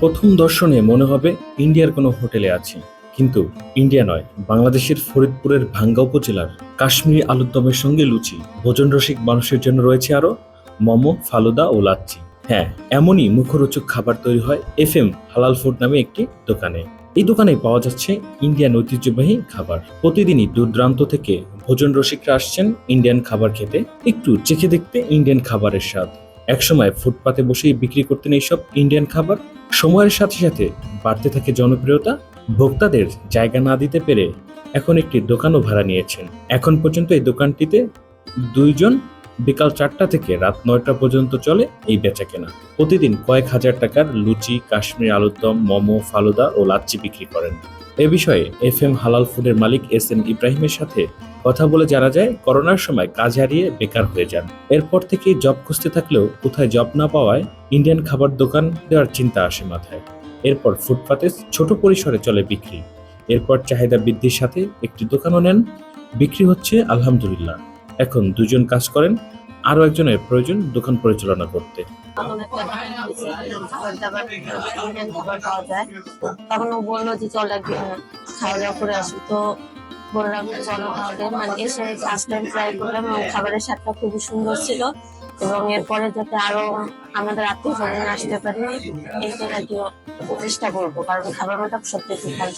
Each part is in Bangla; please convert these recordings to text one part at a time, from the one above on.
প্রথম দর্শনে মনে হবে ইন্ডিয়ার কোনো হোটেলে আছি। কিন্তু ইন্ডিয়া নয়, বাংলাদেশের ফরিদপুরের ভাঙ্গা উপজেলার কাশ্মীরি আলুর দমের সঙ্গে লুচি। ভোজন রসিক মানুষের জন্য রয়েছে আরও মোমো, ফালুদা ও লাচ্ছি। হ্যাঁ এমনই মুখরোচক খাবার তৈরি হয় এফ এম হালাল ফুড নামে একটি দোকানে। এই দোকানে পাওয়া যাচ্ছে ইন্ডিয়ান ঐতিহ্যবাহী খাবার। প্রতিদিনই দূর দূরান্ত থেকে ভোজন রসিকরা আসছেন ইন্ডিয়ান খাবার খেতে। একটু চেখে দেখতে ইন্ডিয়ান খাবারের স্বাদ। একসময় ফুটপাতে বসেই বিক্রি করতেন এইসব ইন্ডিয়ান খাবার। সময়ের সাথে সাথে বাড়তে থাকে জনপ্রিয়তা। ভোক্তাদের জায়গা না দিতে পেরে এখন একটি দোকানও ভাড়া নিয়েছেন। এখন পর্যন্ত এই দোকানটিতে দুইজন বিকাল চারটা থেকে রাত নয়টা পর্যন্ত চলে এই বেচা কেনা প্রতিদিন কয়েক হাজার টাকার লুচি, কাশ্মীর আলুর দম মোমো, ফালুদা ও লাচ্ছি বিক্রি করেন। এ বিষয়ে এফ এম হালাল ফুডের মালিক এস এম ইব্রাহিমের সাথে কথা বলে জানা যায়, করোনার সময় কাজ হারিয়ে বেকার হয়ে যান। এরপর থেকেই জব খুঁজতে থাকলেও কোথায় জব না পাওয়ায় ইন্ডিয়ান খাবার দোকান দেওয়ার চিন্তা আসে মাথায়। এরপর ফুটপাতে ছোট পরিসরে চলে বিক্রি। এরপর চাহিদা বৃদ্ধির সাথে একটি দোকানও নেন। বিক্রি হচ্ছে আলহামদুলিল্লাহ। এখন দুজন কাজ করেন, আরও একজনের প্রয়োজন দোকান পরিচালনা করতে। তখন ও বলল যে, চল খাওয়া দাওয়া করে আসি। তো বললাম, চলো মানে এসে টাইম ট্রাই করলাম এবং খাবারের স্বাদটা খুবই সুন্দর ছিল। এবং এরপরে যাতে আরও আমাদের আত্মীয় স্বজন আসতে পারে আর কি চেষ্টা করব, কারণ খাবারটা সত্যি খুব ভালো।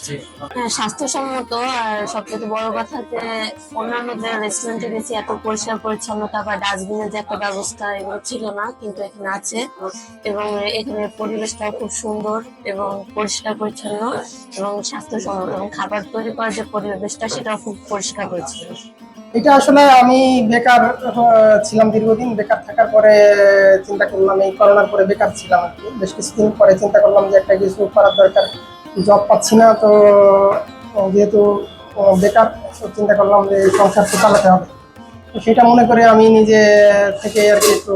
হ্যাঁ স্বাস্থ্যসম্মত, আর সবথেকে বড় কথা যে অন্যান্য যে রেস্টুরেন্টে গেছি, এত পরিষ্কার পরিচ্ছন্নতা বা ডাস্টবিনের যে একটা ব্যবস্থা এগুলো ছিল না, কিন্তু এখানে আছে। এবং এখানে পরিবেশটাও খুব সুন্দর এবং পরিষ্কার পরিচ্ছন্ন এবং স্বাস্থ্যসম্মত। এবং খাবার তৈরি করার যে পরিবেশটা, সেটাও খুব পরিষ্কার পরিচ্ছন্ন। এটা আসলে আমি বেকার ছিলাম দীর্ঘদিন, বেকার থাকার পরে চিন্তা করলাম, এই করোনার পরে বেকার ছিলাম আর কি। বেশ কিছুদিন পরে চিন্তা করলাম যে একটা কিছু করার দরকার জব পাচ্ছি না, তো যেহেতু বেকার চিন্তা করলাম যে সংসার তো চালাতে হবে। তো সেটা মনে করে আমি নিজে থেকে আর কি একটু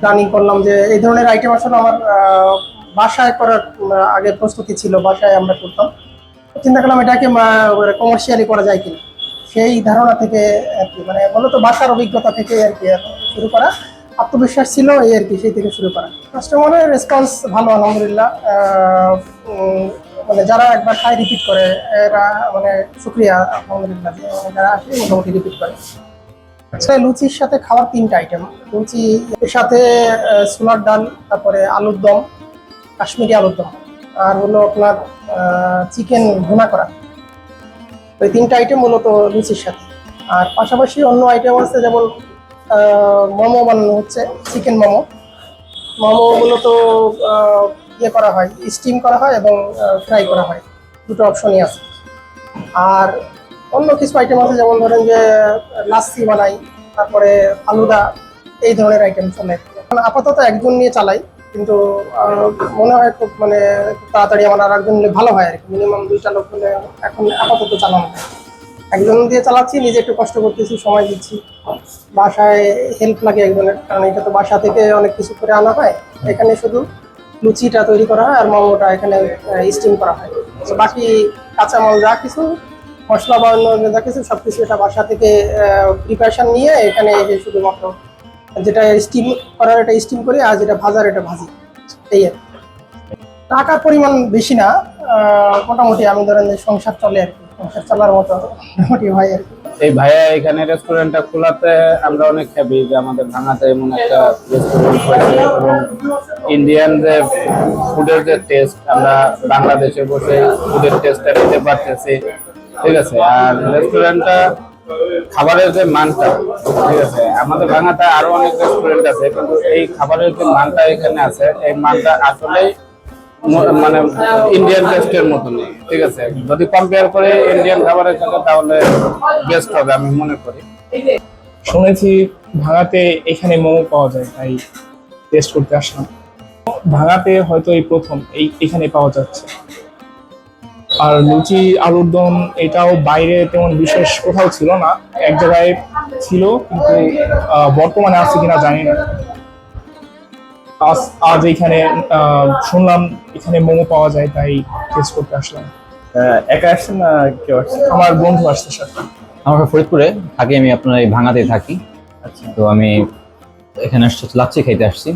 প্ল্যানিং করলাম যে এই ধরনের আইটেম আসলে আমার বাসায় করার আগে প্রস্তুতি ছিল, বাসায় আমরা করতাম। চিন্তা করলাম এটাকে কমার্শিয়ালি করা যায় কিনা। সেই ধারণা থেকে আর কি মানে মূলত বাসার অভিজ্ঞতা থেকে আর কি শুরু করা। আত্মবিশ্বাস ছিল এই আর কি, সেই থেকে শুরু করা। কাস্টমারের রেসপন্স ভালো, আলহামদুলিল্লাহ। মানে যারা একবার খায় রিপিট করে, এরা মানে শুক্রিয়া, আলহামদুলিল্লাহ মানে যারা আসে মোটামুটি রিপিট করে। আচ্ছা লুচির সাথে খাওয়ার তিনটা আইটেম লুচি এর সাথে ছোলার ডাল, তারপরে আলুর দম, কাশ্মীরি আলুর দম। আর হলো আপনার চিকেন ভুনা করা। ওই তিনটা আইটেম মূলত লুচির সাথে। আর পাশাপাশি অন্য আইটেম আছে যেমন মোমো বানানো হচ্ছে চিকেন মোমো। মোমো মূলত ইয়ে করা হয় স্টিম করা হয় এবং ফ্রাই করা হয়। দুটো অপশনই আছে। আর অন্য কিছু আইটেম আছে যেমন ধরেন যে, লাচ্ছি বানাই, তারপরে আলুদা, এই ধরনের আইটেম চলে। আপাতত একজন নিয়ে চালাই। কিন্তু মনে হয় খুব মানে তাড়াতাড়ি আমার আর একজন ভালো হয় আর কি। মিনিমাম দুইটা লোক হলে এখন আপাতত চালানো। একজন দিয়ে চালাচ্ছি, নিজে একটু কষ্ট করতেছি, সময় দিচ্ছি। বাসায় হেল্প লাগে একজনের, কারণ এটা তো বাসা থেকে অনেক কিছু করে আনা হয়। এখানে শুধু লুচিটা তৈরি করা হয় আর মোমোটা এখানে স্টিম করা হয়। বাকি কাঁচামাল যা কিছু, মশলা বা অন্য যা কিছু সব কিছু এটা বাসা থেকে প্রিপারেশন নিয়ে এখানে এসে শুধুমাত্র যেটা স্টিম করার এটা স্টিম করি আর যেটা ভাজার এটা ভাজি। এই আর টাকার পরিমাণ বেশি না মোটামুটি আমি ধরেন সংসার চলে আর সংসার চলার মতো মোটামুটি হয় আর এই ভাইয়া, এখানে রেস্টুরেন্টটা খোলাতে আমরা অনেক হ্যাপি যে আমাদের ভাঙাতে এমন একটা রেস্টুরেন্ট হয়েছে এবং ইন্ডিয়ান যে ফুডের যে টেস্ট আমরা বাংলাদেশে বসে ফুডের টেস্টটা নিতে পারতেছি। ঠিক আছে? আর রেস্টুরেন্টটা খাবারের যে মানটা, ঠিক আছে, আমাদের ভাঙাতে আরও অনেক রেস্টুরেন্ট আছে, কিন্তু এই খাবারের যে মানটা এখানে আছে, এই মানটা আসলেই মানে ইন্ডিয়ান টেস্টের মতনই, ঠিক আছে। যদি কম্পেয়ার করে ইন্ডিয়ান খাবারের সাথে তাহলে বেস্ট হবে, আমি মনে করি। শুনেছি ভাঙাতে এখানে মোমো পাওয়া যায়, তাই টেস্ট করতে আসলাম। ভাঙাতে হয়তো এই প্রথম, এই এখানে পাওয়া যাচ্ছে। আর লুচি আলুর দম এটাও বাইরে তেমন বিশেষ কোথাও ছিল না। এক জায়গায় ছিল কিন্তু বর্তমানে আছে কিনা জানি না। আজ আজ এখানে শুনলাম এখানে মোমো পাওয়া যায় তাই টেস্ট করতে আসলাম। একা আসছেন না কেউ আসছেন? আমার বন্ধু আসছে সাথে আমার ফরিদপুরে আগে আমি আপনার এই ভাঙাতে থাকি। আচ্ছা। তো আমি এখানে আসছি লাচ্ছি খাইতে আসছি।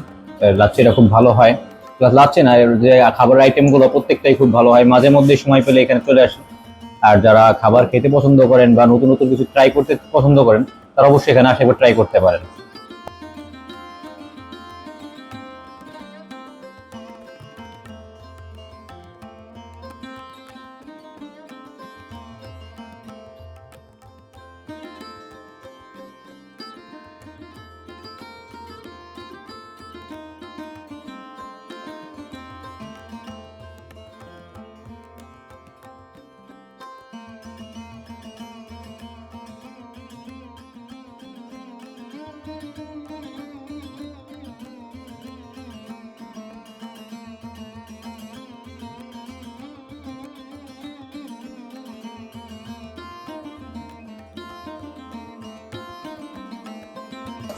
লাচ্ছিটা খুব ভালো হয়। প্লাস লাগছে না যে খাবারের আইটেমগুলো প্রত্যেকটাই খুব ভালো হয়। মাঝে মধ্যে সময় পেলে এখানে চলে আসেন। আর যারা খাবার খেতে পছন্দ করেন বা নতুন নতুন কিছু ট্রাই করতে পছন্দ করেন, তারা অবশ্যই এখানে আসে ট্রাই করতে পারেন।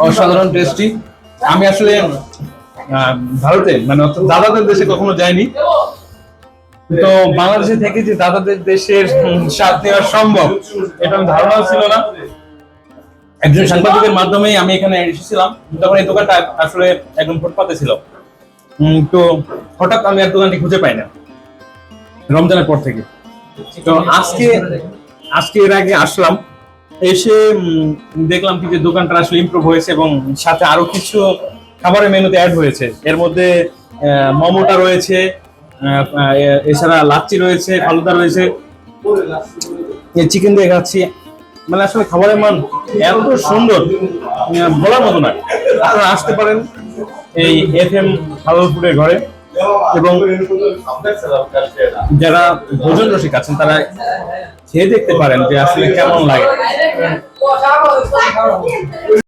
অসাধারণ টেস্টি আমি আসলে ভারতে মানে দাদাদের দেশে কখনো যাইনি। তো বাংলাদেশে থেকে যে দাদাদের দেশের স্বাদ নেওয়া সম্ভব, এটা আমার ধারণা ছিল না। একজন সাংবাদিকের মাধ্যমে আমি এখানে এসেছিলাম। তখন এই দোকানটা আসলে একদম ফুটপাতে ছিল। তো হঠাৎ আমি আর দোকানটি খুঁজে পাই না, রমজানের পর থেকে। তো আজকে আজকে এর আগে আসলাম। এসে দেখলাম কি যে দোকানটা আসলে ইমপ্রুভ হয়েছে এবং সাথে আরও কিছু খাবারের মেনুতে অ্যাড হয়েছে। এর মধ্যে মোমোটা রয়েছে এছাড়া লাচ্ছি রয়েছে, ফালুদা রয়েছে চিকেন দিয়ে খাচ্ছি। মানে আসলে খাবারের মান এত সুন্দর বলার মতো না। আপনারা আসতে পারেন এই এফ এম হালফুডের ঘরে। এবং যারা ভোজন রসিক আছেন তারা খেয়ে দেখতে পারেন যে আসলে কেমন লাগে।